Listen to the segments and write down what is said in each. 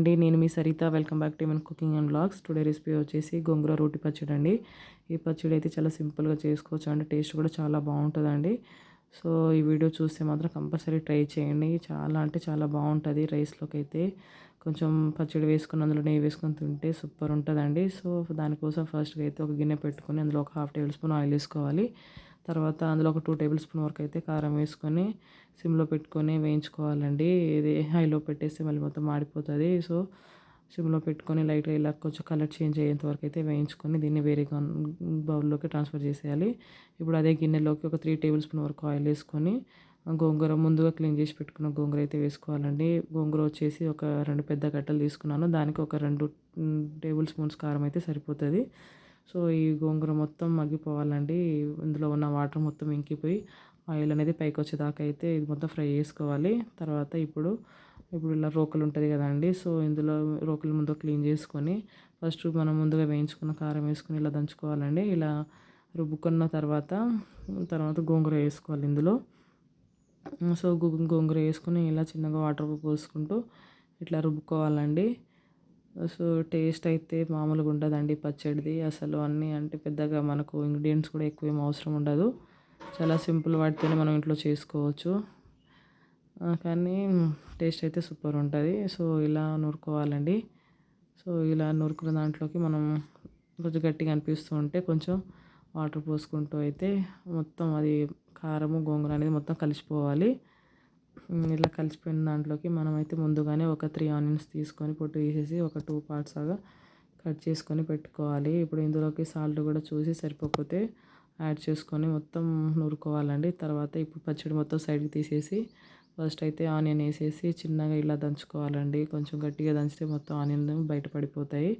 అండి. నేను మీ సరిత. వెల్కమ్ బ్యాక్ టు మన cooking and blogs today recipe వచ్చేసి గోంగూర రోటి పచ్చడి అండి. ఈ పచ్చడి అయితే చాలా సింపుల్గా చేసుకోవచ్చు అండి. టేస్ట్ కూడా చాలా బాగుంటుందండి. సో ఈ వీడియో చూస్తే మాత్రం కంపల్సరీ ట్రై చేయండి. చాలా అంటే చాలా బాగుంటుంది రైస్లోకి అయితే. కొంచెం పచ్చడి వేసుకుని అందులో నెయ్యి వేసుకొని తింటే సూపర్ ఉంటుందండి. సో దానికోసం ఫస్ట్గా అయితే ఒక గిన్నె పెట్టుకొని అందులో ఒక హాఫ్ టేబుల్ స్పూన్ ఆయిల్ వేసుకోవాలి. తర్వాత అందులో ఒక టూ టేబుల్ స్పూన్ వరకు అయితే కారం వేసుకొని సిమ్లో పెట్టుకొని వేయించుకోవాలండి. ఇది హైలో పెట్టేస్తే మళ్ళీ మొత్తం మాడిపోతుంది. సో సిమ్లో పెట్టుకొని లైట్గా ఇలా కొంచెం కలర్ చేంజ్ అయ్యేంత వరకు అయితే వేయించుకొని దీన్ని వేరే బౌల్లోకి ట్రాన్స్ఫర్ చేసేయాలి. ఇప్పుడు అదే గిన్నెలోకి ఒక త్రీ టేబుల్ స్పూన్ వరకు ఆయిల్ వేసుకొని గోంగూర ముందుగా క్లీన్ చేసి పెట్టుకున్న గోంగూర అయితే వేసుకోవాలండి. గోంగూర వచ్చేసి ఒక రెండు పెద్ద గట్టలు తీసుకున్నాను. దానికి ఒక రెండు టేబుల్ స్పూన్స్ కారం అయితే సరిపోతుంది. సో ఈ గోంగూర మొత్తం మగ్గిపోవాలండి. ఇందులో ఉన్న వాటర్ మొత్తం ఇంకిపోయి ఆయిల్ అనేది పైకి వచ్చేదాకా అయితే ఇది మొత్తం ఫ్రై చేసుకోవాలి. తర్వాత ఇప్పుడు ఇప్పుడు ఇలా రోకలు ఉంటుంది కదండి సో ఇందులో రోకలు ముందు క్లీన్ చేసుకొని ఫస్ట్ మనం ముందుగా వేయించుకున్న కారం వేసుకొని ఇలా దంచుకోవాలండి. ఇలా రుబ్బుకున్న తర్వాత తర్వాత గోంగూర వేసుకోవాలి ఇందులో. సో గోంగూర వేసుకొని ఇలా చిన్నగా వాటర్ పోసుకుంటూ ఇట్లా రుబ్బుకోవాలండి. సో టేస్ట్ అయితే మామూలుగా ఉండదండి పచ్చడిది. అసలు అన్నీ అంటే పెద్దగా మనకు ఇంగ్రీడియంట్స్ కూడా ఎక్కువ ఏం అవసరం ఉండదు. చాలా సింపుల్ వాటితోనే మనం ఇంట్లో చేసుకోవచ్చు. కానీ టేస్ట్ అయితే సూపర్ ఉంటుంది. సో ఇలా నూరుకోవాలండి. సో ఇలా నూరుకున్న దాంట్లోకి మనం కొంచెం గట్టిగా అనిపిస్తూ ఉంటే కొంచెం వాటర్ పోసుకుంటూ అయితే మొత్తం అది కారము గోంగూర అనేది మొత్తం కలిసిపోవాలి. ఇలా కలిసిపోయిన దాంట్లోకి మనమైతే ముందుగానే ఒక త్రీ ఆనియన్స్ తీసుకొని పొట్టు తీసేసి ఒక టూ పార్ట్స్ లాగా కట్ చేసుకొని పెట్టుకోవాలి. ఇప్పుడు ఇందులోకి సాల్ట్ కూడా చూసి సరిపోకపోతే యాడ్ చేసుకొని మొత్తం నూరుకోవాలండి. తర్వాత ఇప్పుడు పచ్చడి మొత్తం సైడ్కి తీసేసి ఫస్ట్ అయితే ఆనియన్ వేసేసి చిన్నగా ఇలా దంచుకోవాలండి. కొంచెం గట్టిగా దంచితే మొత్తం ఆనియన్ బయట పడిపోతాయి.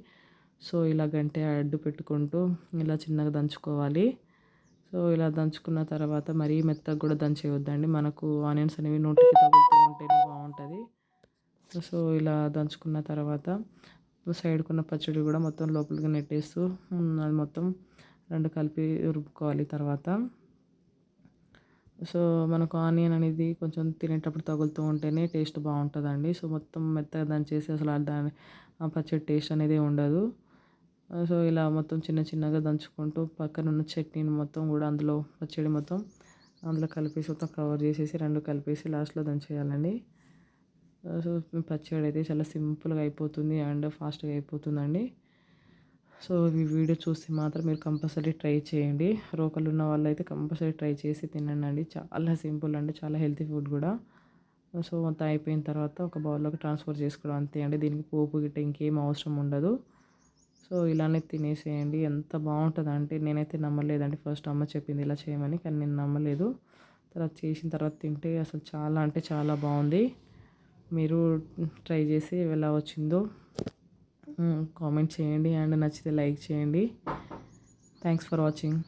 సో ఇలా గంటే అడ్డు పెట్టుకుంటూ ఇలా చిన్నగా దంచుకోవాలి. సో ఇలా దంచుకున్న తర్వాత మరీ మెత్తగా కూడా దంచేయొద్దండి. మనకు ఆనియన్స్ అనేవి నోటికి తగులుతూ ఉంటేనే బాగుంటుంది. సో ఇలా దంచుకున్న తర్వాత సైడ్కున్న పచ్చడి కూడా మొత్తం లోపలికి నెట్టేస్తూ అది మొత్తం రెండు కలిపి రుబ్బుకోవాలి తర్వాత. సో మనకు ఆనియన్ అనేది కొంచెం తినేటప్పుడు తగులుతూ ఉంటేనే టేస్ట్ బాగుంటుందండి. సో మొత్తం మెత్తగా దంచేసి అసలు దాని పచ్చడి టేస్ట్ అనేది ఉండదు. సో ఇలా మొత్తం చిన్న చిన్నగా దంచుకుంటూ పక్కన ఉన్న చట్నీని మొత్తం కూడా అందులో పచ్చడి మొత్తం అందులో కలిపేసి మొత్తం కవర్ చేసేసి రెండు కలిపేసి లాస్ట్లో దంచేయాలండి. సో పచ్చడి అయితే చాలా సింపుల్గా అయిపోతుంది అండ్ ఫాస్ట్గా అయిపోతుందండి. సో ఈ వీడియో చూస్తే మాత్రం మీరు కంపల్సరీ ట్రై చేయండి. రోకలు ఉన్న వాళ్ళు అయితే కంపల్సరీ ట్రై చేసి తినండి అండి చాలా సింపుల్ అండి చాలా హెల్తీ ఫుడ్ కూడా. సో మొత్తం అయిపోయిన తర్వాత ఒక బౌల్లోకి ట్రాన్స్ఫర్ చేసుకోవడం అంతే అండి. దీనికి పోపు గిట్ట ఇంకేం అవసరం ఉండదు. సో ఇలానే తినేసేయండి. ఎంత బాగుంటుందంటే నేనైతే నమ్మలేదండి. ఫస్ట్ అమ్మ చెప్పింది ఇలా చేయమని కానీ నేను నమ్మలేదు. తర్వాత చేసిన తర్వాత తింటే అసలు చాలా అంటే చాలా బాగుంది. మీరు ట్రై చేసి ఎలా వచ్చిందో కామెంట్ చేయండి అండ్ నచ్చితే లైక్ చేయండి. Thanks for watching.